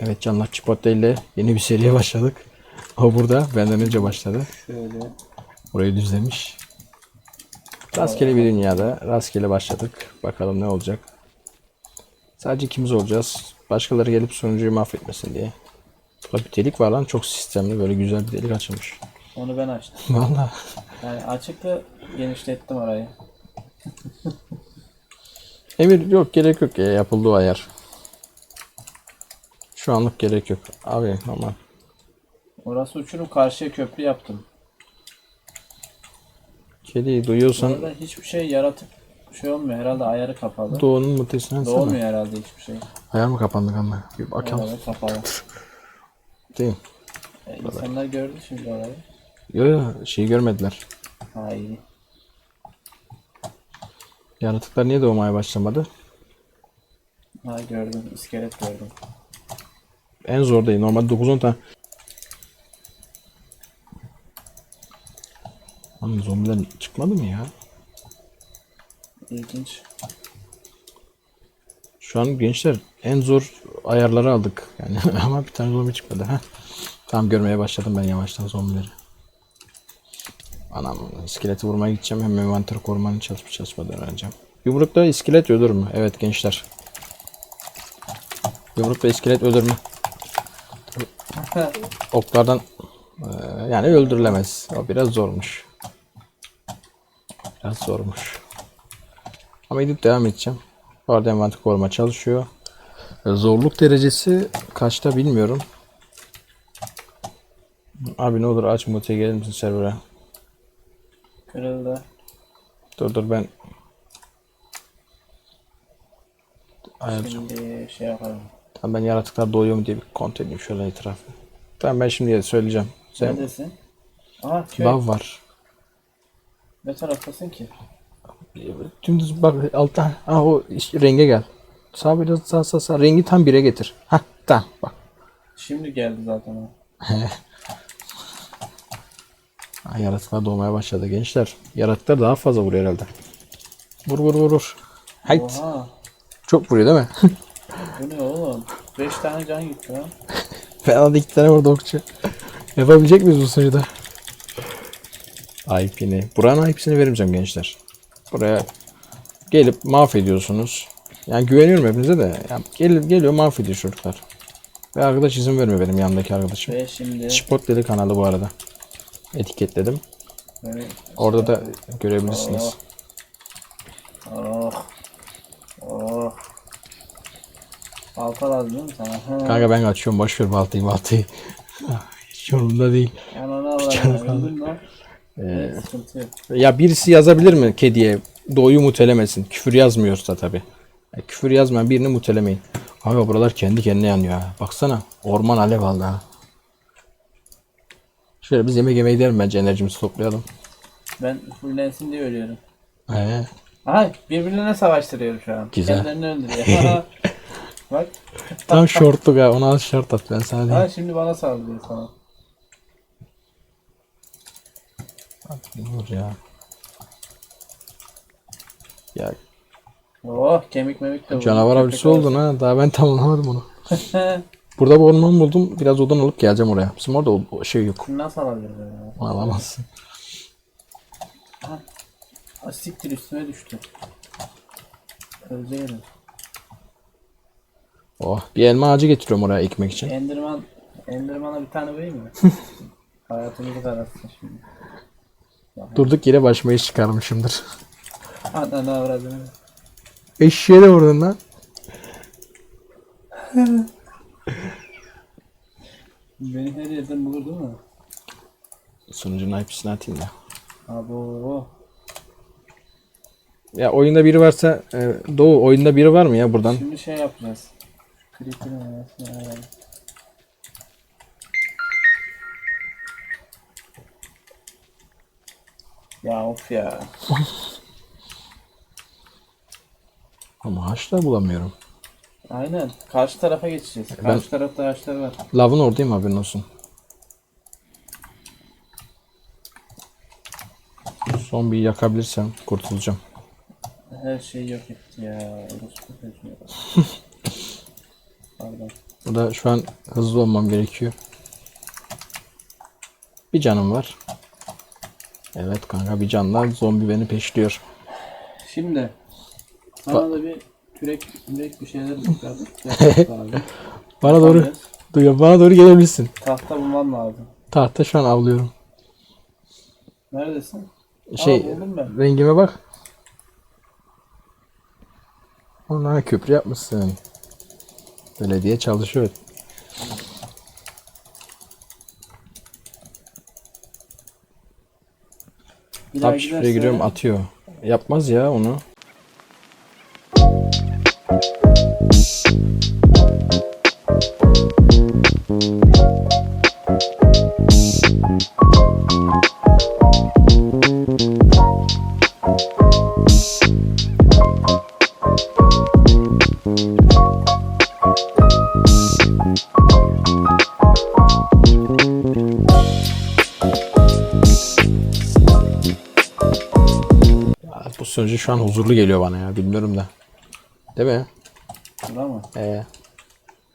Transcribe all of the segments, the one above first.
Evet canlar Chipotle ile yeni bir seriye başladık. O burada benden önce başladı. Şöyle. Burayı düzlemiş. Rastgele bir dünyada rastgele başladık. Bakalım ne olacak. Sadece ikimiz olacağız. Başkaları gelip sunucuyu mahvetmesin diye. Burada bir delik var lan çok sistemli böyle güzel bir delik açılmış. Onu ben açtım. Valla. Yani açıkta genişlettim orayı. Emir yok gerek yok ya yapıldı o ayar. Şu anlık gerek yok. Abi aman. Orası uçurum karşıya köprü yaptım. Kediyi duyuyorsan Orada hiçbir şey yaratıp şey olmuyor. Herhalde ayarı kapalı. Doğu'nun mutesini. Doğmuyor herhalde hiçbir şey. Ayar mı kapandı kanka? Bir bakalım. Herhalde kapalı. Değil? E, insanlar gördü şimdi orayı. Yo yo şeyi görmediler. Ha iyi. Yaratıklar niye doğmaya başlamadı? Ha gördüm. iskelet gördüm. En zor değil. Normalde 9-10 tane. Lan zombiler çıkmadı mı ya? İlginç. Şu an gençler en zor ayarları aldık. Yani ama bir tane zombi çıkmadı. ha. Tamam görmeye başladım ben yavaştan zombileri. Anam iskeleti vurmaya gideceğim. Hem envanter korumanın çalışıp çalışmadığını öğreneceğim. Yumrukla iskelet ölür mü? Evet gençler. Yumrukla iskelet ölür mü? Oklardan eee, yani öldürülemez. O biraz zormuş. Biraz zormuş. Ama gidip devam edeceğim. Bu arada envanter koruma çalışıyor. E, Zorluk derecesi kaçta bilmiyorum. Abi ne olur aç muteye gelir misin server'a? Kırıldı. Dur dur ben ayarlayacağım. Şimdi şey yapalım. Tamam ben yaratıklar doğuyor mu diye bir kontrol edeyim şöyle etrafı. Tamam ben şimdi söyleyeceğim. Sen Neredesin? Aha köy. lav var. Ne taraftasın ki? Dümdüz bak altta. Ah o iş- renge gel. Sağ biraz sağ sağ sağ. Rengi tam bire getir. Hah tamam bak. Şimdi geldi zaten o. Ha, yaratıklar doğmaya başladı gençler. Yaratıklar daha fazla vuruyor herhalde. Vur vur vur vur. Hayt. Oha. Çok vuruyor değil mi? Bu ne oğlum? 5 tane can gitti lan. Fena da iki tane vurdu okçu. Yapabilecek miyiz bu sırada? IP'ni. Buranın IP'sini vermeyeceğim gençler. Buraya gelip mahvediyorsunuz. Yani güveniyorum hepinize de. Yani gel, geliyor mahvediyor çocuklar. Ve arkadaş izin vermiyor benim yanındaki arkadaşım. Ve şimdi Chipotle kanalı bu arada. Etiketledim. böyle Orada da görebilirsiniz. Oh. Oh. Balta lazım sana? Kanka ben kaçıyorum. Boş ver baltayı baltayı. Hiç umurumda değil. Avradım. Öldün lan. Ee, Sıkıntı yok. Ya birisi yazabilir mi kediye? Doğuyu mutelemesin. Küfür yazmıyorsa tabi. küfür yazmayan birini mutelemeyin. Abi buralar kendi kendine yanıyor ha. Baksana orman alev aldı ha. Şöyle biz yemek yemeyi derim bence enerjimizi toplayalım. Ben fullensin diye ölüyorum. Ee, Aha birbirlerine savaştırıyorum şu an. Güzel. Kendilerini öldürüyor. Bak. tam şortluk ha ona az şort at ben sana Ha diyeyim. şimdi bana saldırıyor sana. Dur ya. Ya Oh kemik memik de buldum. canavar avcısı oldun ha. Daha ben tamamlamadım onu. Burada bir orman buldum. Biraz odun alıp geleceğim oraya. Bizim orada o- o şey yok. Nasıl alabilirim ya? Alamazsın. Ha, siktir üstüme düştü. Özleyelim. Oh bir elma ağacı getiriyorum oraya ekmek için. Enderman, Enderman'a bir tane vereyim mi? Hayatımızı karartsın şimdi. Durduk yere başıma iş çıkarmışımdır. Ananı avradını. Eşeğe de vurdun lan. Beni her yerden bulur değil mi? Sunucunun IP'sini atayım da. Abo. Ya oyunda biri varsa e, Doğu oyunda biri var mı ya buradan? Şimdi şey yapacağız. Ya of ya. Ama haşla bulamıyorum. Aynen. Karşı tarafa geçeceğiz. Karşı tarafta ağaçlar var. Lavın oradayım haberin olsun. Son bir yakabilirsem kurtulacağım. Her şey yok etti ya. Orospu çocuğu. Burada şu an hızlı olmam gerekiyor. Bir canım var. Evet kanka bir canla zombi beni peşliyor. Şimdi bana da bir kürek, kürek bir şeyler lazım. Bana doğru duyuyor. Bana doğru gelebilirsin. Tahta bulmam lazım. Tahta şu an avlıyorum. Neredesin? Şey Aa, rengime bak. Onlara köprü yapmışsın. Belediye çalışıyor. Daha Abi şifreye giriyorum atıyor. Yapmaz ya onu. Sunucu şu an huzurlu geliyor bana ya bilmiyorum da. Değil mi? Ee,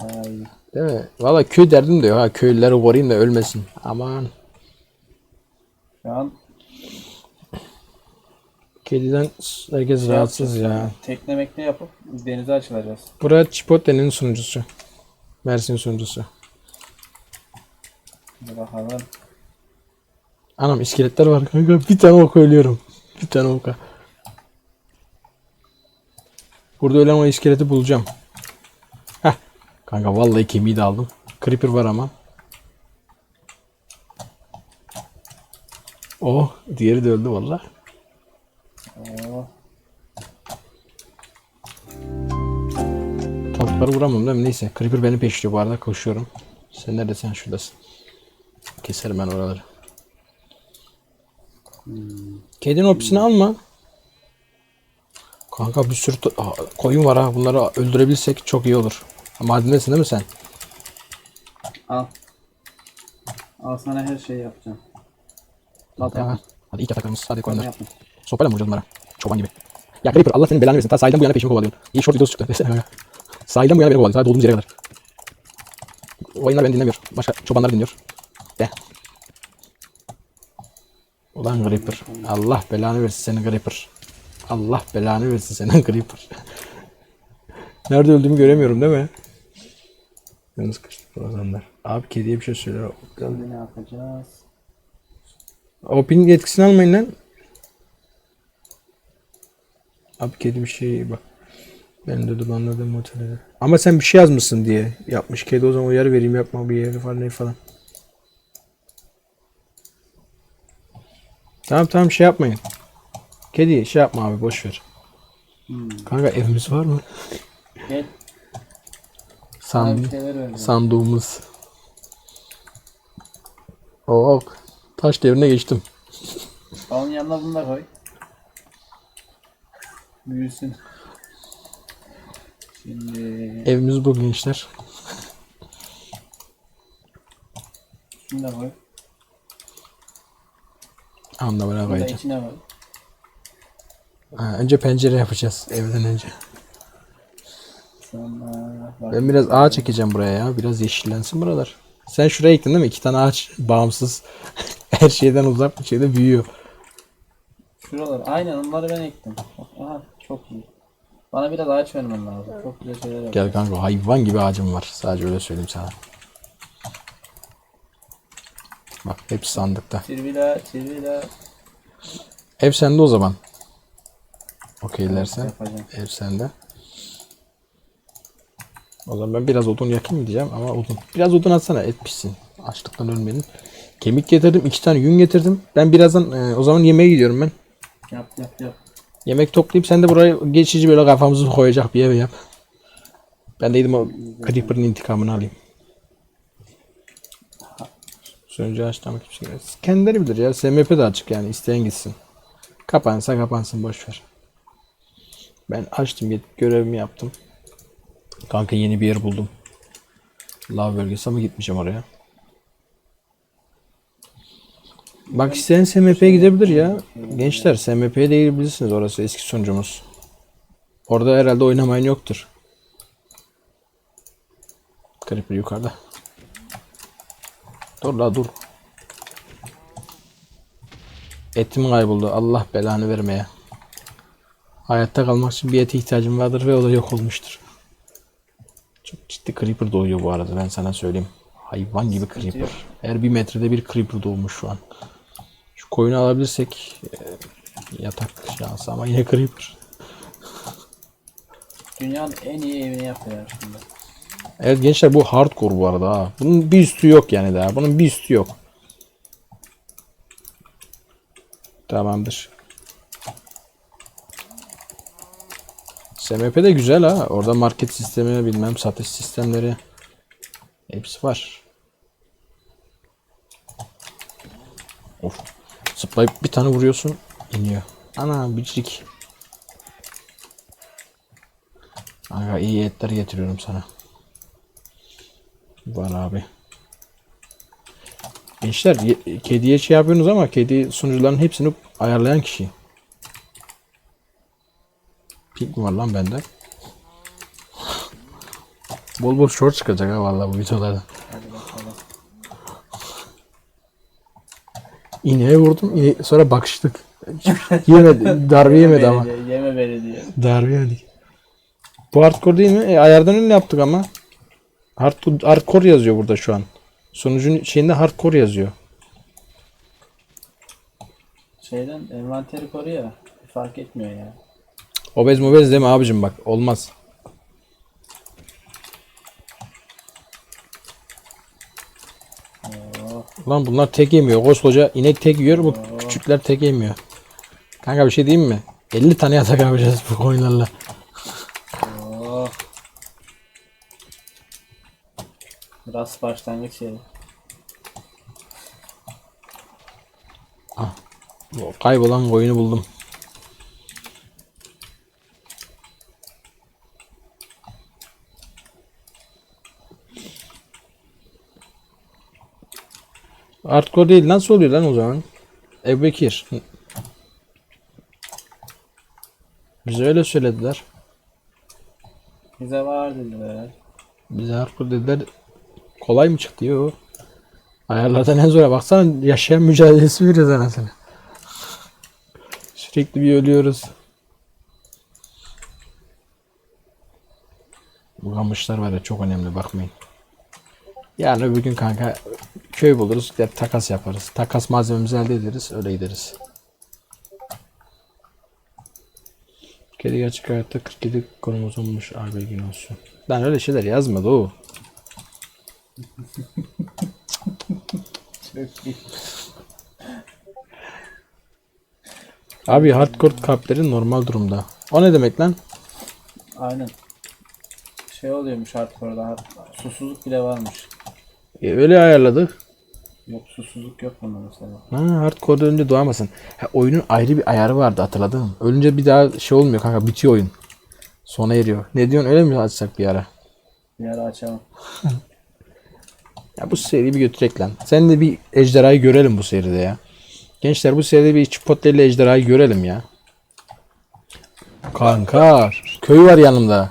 Bayağı iyi. değil mi? Valla köy derdim de yok ha köylüleri koruyayım da ölmesin. Aman. Şu an Kediden herkes şey rahatsız ya. yani, Tekne mekne yapıp denize açılacağız. Buraya Chipotle'nin sunucusu. Mersin sunucusu. Bir bakalım. Anam iskeletler var kanka. Bir tane ok ölüyorum. Bir tane oka. Burada ölen o iskeleti bulacağım. Heh. Kanka vallahi kemiği de aldım. Creeper var ama. Oh, diğeri de öldü valla. Oo. Tavukları vuramam değil mi? Neyse. Creeper beni peşliyor bu arada koşuyorum. Sen neredesin? Şuradasın. Keserim ben oraları. Kedinin opisini alma. Kanka bir sürü Aa, koyun var ha. Bunları öldürebilsek çok iyi olur. Madendesin değil mi sen? Al. Al sana her şeyi yapacağım. Al. Hadi ilk yataklarımız. Hadi koyunlar. yapma. Sopayla mı vuracağız bunlara? Çoban gibi. Ya Creeper Allah senin belanı versin. Ta sahilden bu yana peşimi kovalıyorsun. İyi short videosu çıktı. Desene kanka. Sahilden bu yana beni kovalıyorsun. Sadece olduğumuz yere kadar. O oyunlar beni dinlemiyor. Başka çobanlar dinliyor. De. Ulan Creeper. Allah belanı versin senin Creeper. Allah belanı versin senin Creeper. Nerede öldüğümü göremiyorum değil mi? Yalnız kaçtı programlar. Abi kediye bir şey söyle. Şimdi ne yapacağız? O pin yetkisini almayın lan. Abi kedi bir şey bak. Ben de dumanladım otelde. Ama sen bir şey yazmışsın diye yapmış. Kedi o zaman uyarı vereyim yapma bir yeri falan ne falan. Tamam tamam şey yapmayın. Kedi şey yapma abi boş ver. Hmm. Kanka evimiz var mı? Gel. Sana Sand sandığımız. Oh, taş devrine geçtim. Onun yanına bunu da koy. Büyüsün. Şimdi Evimiz bu gençler. şunu da koy. Anlamına Bunu da koyacağım. içine koy. Ha, önce pencere yapacağız evden önce. Sonra bak. Ben biraz ağaç çekeceğim buraya ya. Biraz yeşillensin buralar. Sen şuraya ektin değil mi? İki tane ağaç bağımsız. Her şeyden uzak bir şeyde büyüyor. Şuralar. Aynen onları ben ektim. Aha çok iyi. Bana biraz ağaç vermen lazım. Çok güzel şeyler yap. Gel kanka hayvan gibi ağacım var. Sadece öyle söyleyeyim sana. Bak hepsi sandıkta. Çirvila, çirvila. Ev sende o zaman. Yapacağım. Ev sende. O zaman ben biraz odun yakayım diyeceğim ama odun. Biraz odun atsana et pişsin. Açlıktan ölmeyin. Kemik getirdim. iki tane yün getirdim. Ben birazdan e, o zaman yemeğe gidiyorum ben. Yap yap yap. Yemek toplayıp sen de buraya geçici böyle kafamızı koyacak bir ev yap. Ben de gidip o Creeper'ın intikamını alayım. Sönce açtım kimse gelmez. Kendileri bilir ya. SMP de açık yani. isteyen gitsin. Kapansa kapansın boş ver. Ben açtım görevimi yaptım. Kanka yeni bir yer buldum. Lav bölgesi ama gitmeyeceğim oraya. Bak isteyen SMP'ye gidebilir ya. Gençler SMP'ye de gidebilirsiniz orası eski sunucumuz. Orada herhalde oynamayan yoktur. Creeper yukarıda. Dur la dur. Etim kayboldu. Allah belanı vermeye. Hayatta kalmak için bir ete ihtiyacım vardır ve o da yok olmuştur. Çok ciddi creeper doğuyor bu arada ben sana söyleyeyim. Hayvan gibi creeper. Her bir metrede bir creeper doğmuş şu an. Şu koyunu alabilirsek e, yatak şansı ama yine creeper. Dünyanın en iyi evini yapıyor şimdi. Evet gençler bu hardcore bu arada ha. Bunun bir üstü yok yani daha. Bunun bir üstü yok. Tamamdır. SMP de güzel ha. Orada market sistemi bilmem satış sistemleri hepsi var. Of. Zıplayıp bir tane vuruyorsun iniyor. Ana bicirik. Aga iyi etler getiriyorum sana. Var abi. Gençler ye- kediye şey yapıyorsunuz ama kedi sunucuların hepsini ayarlayan kişi. Pink mi var lan bende? Bol bol short çıkacak ha vallahi bu videolarda. İneğe vurdum. ine- sonra bakıştık. yemedi. Darbe yemedi ama. Yeme beni diye. Darbe yemedi. Bu hardcore değil mi? E, ayardan önce yaptık ama. Hard, hardcore yazıyor burada şu an. Sonucun şeyinde hardcore yazıyor. Şeyden envanteri koru ya. Fark etmiyor ya. Obez mobez deme abicim bak. Olmaz. Lan bunlar tek yemiyor. Koskoca inek tek yiyor. Bu küçükler tek yemiyor. Kanka bir şey diyeyim mi? 50 tane yatak yapacağız bu koyunlarla. Biraz başlangıç yeri. O kaybolan koyunu buldum. Hardcore değil. Nasıl oluyor lan o zaman? Ebekir. Bize öyle söylediler. Bize var dediler. Bize hardcore dediler. Kolay mı çıktı? Yo. Ayarlardan en zora baksana yaşayan mücadelesi veriyoruz anasını. Sürekli bir ölüyoruz. Bu kamışlar var ya çok önemli bakmayın. Yani öbür gün kanka köy buluruz gider takas yaparız. Takas malzememizi elde ederiz öyle gideriz. Kedi gerçek hayatta 47 kromozommuş abi bilgin olsun. Lan öyle şeyler yazmadı o. Abi hardcore kalpleri normal durumda. O ne demek lan? Aynen. Şey oluyormuş artık orada. Susuzluk bile varmış. E, öyle ayarladık. Yok susuzluk yok bunda mesela. Ha, hardcore'da önce doğamasın. Ha, oyunun ayrı bir ayarı vardı hatırladın Ölünce bir daha şey olmuyor kanka bitiyor oyun. Sona eriyor. Ne diyorsun öyle mi açsak bir ara? Bir ara açalım. Ya bu seriyi bir götürek lan. Sen de bir ejderhayı görelim bu seride ya. Gençler bu seride bir Chipotle ejderhayı görelim ya. Kanka köy var yanımda.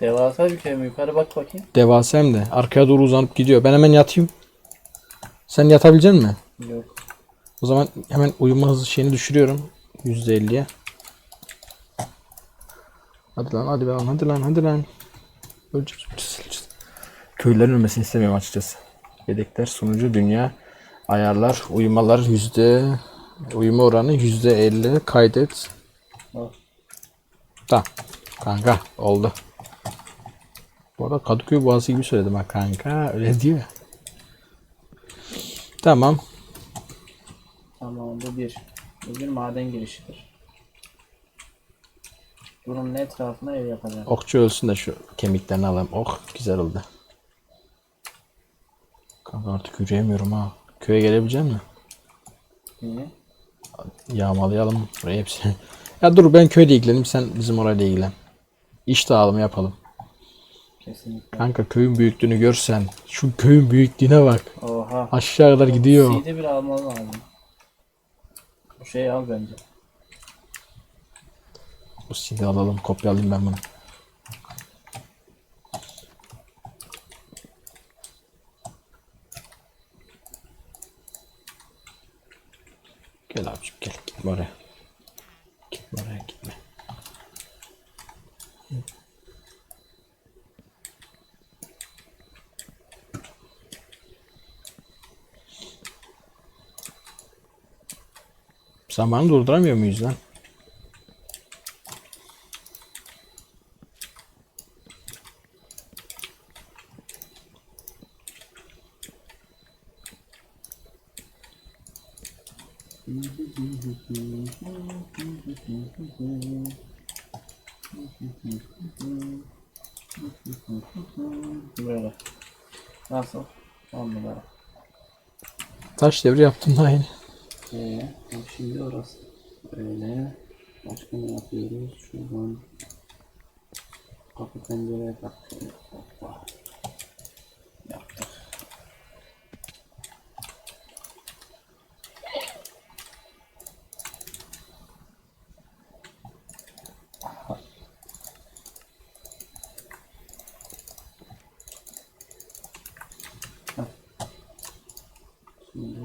Devasa bir şey mi? Yukarı bak bakayım. Devasa hem de. Arkaya doğru uzanıp gidiyor. Ben hemen yatayım. Sen yatabilecek misin? Yok. O zaman hemen uyuma hızı şeyini düşürüyorum. %50'ye. Hadi lan hadi lan hadi lan hadi lan. Öleceğiz, öleceğiz, öleceğiz. Köylülerin ölmesini istemiyorum açıkçası. Yedekler sunucu dünya ayarlar uyumalar yüzde uyuma oranı yüzde 50 kaydet. Al. Tamam. Kanka oldu. Bu arada Kadıköy Boğazı gibi söyledim ha kanka öyle diyor. Tamam. Tamam bu bir. Bu bir maden girişidir. Bunun etrafına ev yapacağım. Okçu ölsün de şu kemiklerini alayım. Oh güzel oldu. Kanka artık yürüyemiyorum ha. Köye gelebilecek mi? Niye? Yağmalayalım burayı hepsini. ya dur ben köyde ilgileneyim sen bizim orayla ilgilen. İş dağılımı yapalım. Kesinlikle. Kanka köyün büyüklüğünü görsen. Şu köyün büyüklüğüne bak. Aha. Aşağı kadar gidiyor. CD bir alman lazım. O şeyi al bence. Bu CD alalım. Kopyalayayım ben bunu. Gel abicim gel gitme oraya. Gitme oraya gitme. Zamanı durduramıyor muyuz lan? Böyle. Nasıl? On numara. Taş devri yaptım daha yeni. Ee, bak şimdi orası. Böyle. Başka ne yapıyoruz? Şuradan. Kapı pencereye tak. Şöyle. Hoppa. Yaptık. Şimdi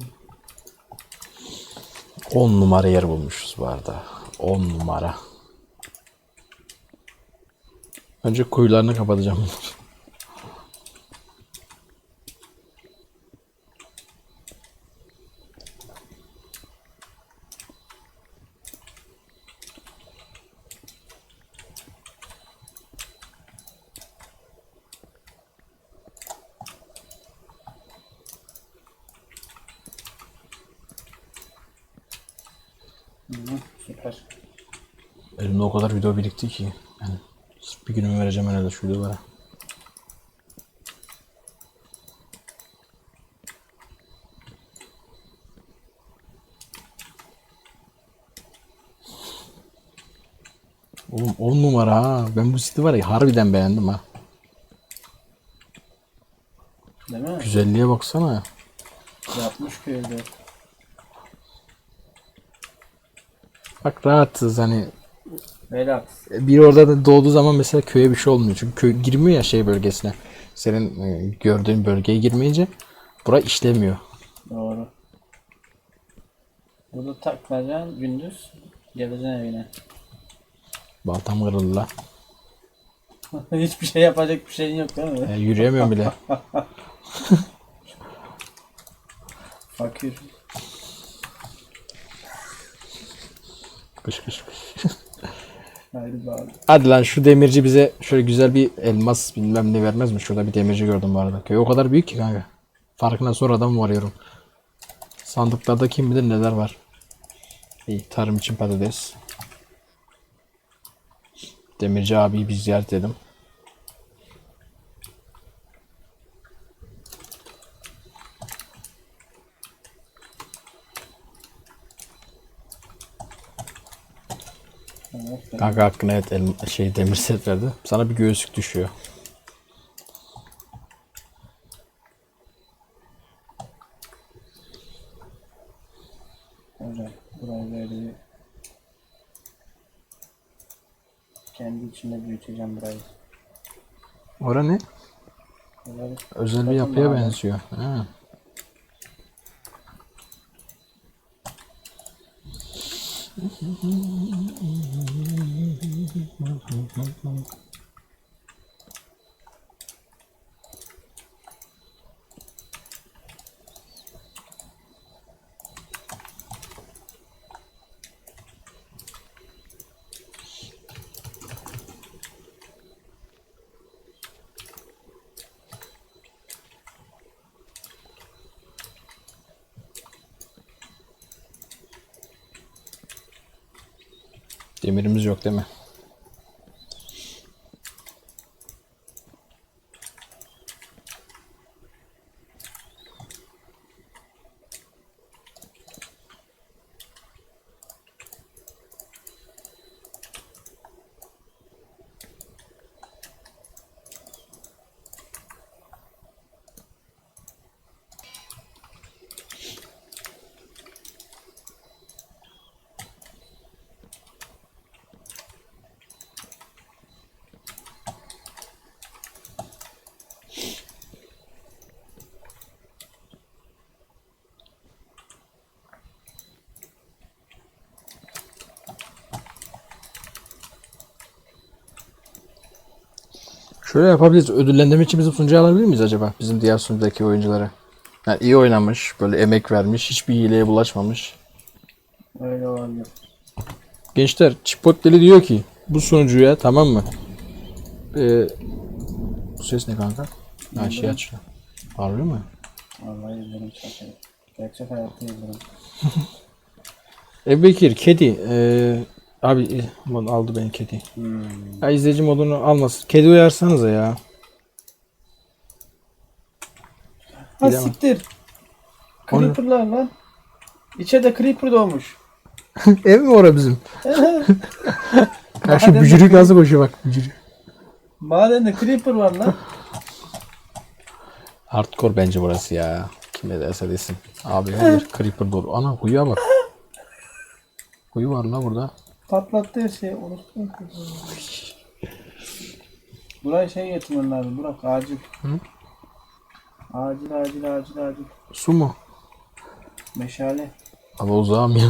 10 numara yer bulmuşuz bu arada. 10 numara. Önce kuyularını kapatacağım. Hı, süper. Elimde o kadar video birikti ki. Yani bir günümü vereceğim herhalde şu videolara. Oğlum 10 numara ha. Ben bu siti var ya harbiden beğendim ha. Değil mi? Güzelliğe baksana. Yapmış köyde. Bak rahatız hani Relax. biri orada da doğduğu zaman mesela köye bir şey olmuyor. Çünkü köy girmiyor ya şey bölgesine. Senin e, gördüğün bölgeye girmeyince bura işlemiyor. Doğru. Burada takmayacaksın gündüz. Geleceksin evine. Baltam kırıldı la. Hiçbir şey yapacak bir şeyin yok değil mi? E, yürüyemiyorum bile. Fakir. Kış kış kış. Hadi lan şu demirci bize şöyle güzel bir elmas bilmem ne vermez mi? Şurada bir demirci gördüm bu arada. Köy o kadar büyük ki kanka. Farkına sonradan varıyorum? Sandıklarda kim bilir neler var. İyi tarım için patates. Demirci abiyi bir ziyaret edelim. Kanka hakkında evet elma, şey demir set verdi. Sana bir göğüslük düşüyor. Hocam burayı böyle kendi içinde büyüteceğim burayı. Ora ne? Böyle Özel bir yapıya abi. benziyor. Ha. Demirimiz yok değil mi? Şöyle yapabiliriz. Ödüllendirme için bizim sunucuya alabilir miyiz acaba? Bizim diğer sunucudaki oyuncuları. Yani iyi oynamış, böyle emek vermiş, hiçbir hileye bulaşmamış. Öyle olabilir. Gençler Chipotleli diyor ki bu sunucuya tamam mı? Ee, bu ses ne kanka? Ha şey açıyor. Harbi mi? Vallahi izlerim şakayı. Gerçek hayatta izlerim. Ebu Bekir kedi. Ee, abi e, aman aldı beni kedi. Hmm. Ya izleyici modunu almasın. Kedi uyarsanıza ya. Ha Gidemem. siktir. Creeper'lar lan. İçeride Creeper doğmuş. Ev mi ora bizim? Karşı Madem- bücürük nasıl koşuyor bak bücürük. Madende Creeper var lan. Hardcore bence burası ya. Kim ne derse desin. Abi her yer creeper dolu. Ana kuyuya bak. Kuyu var la burada. Patlattı her şeyi. Unuttum. Buraya şey getirmen lazım. Burak acil. Hı? Acil acil acil acil. Su mu? Meşale. Abi uzağım ya.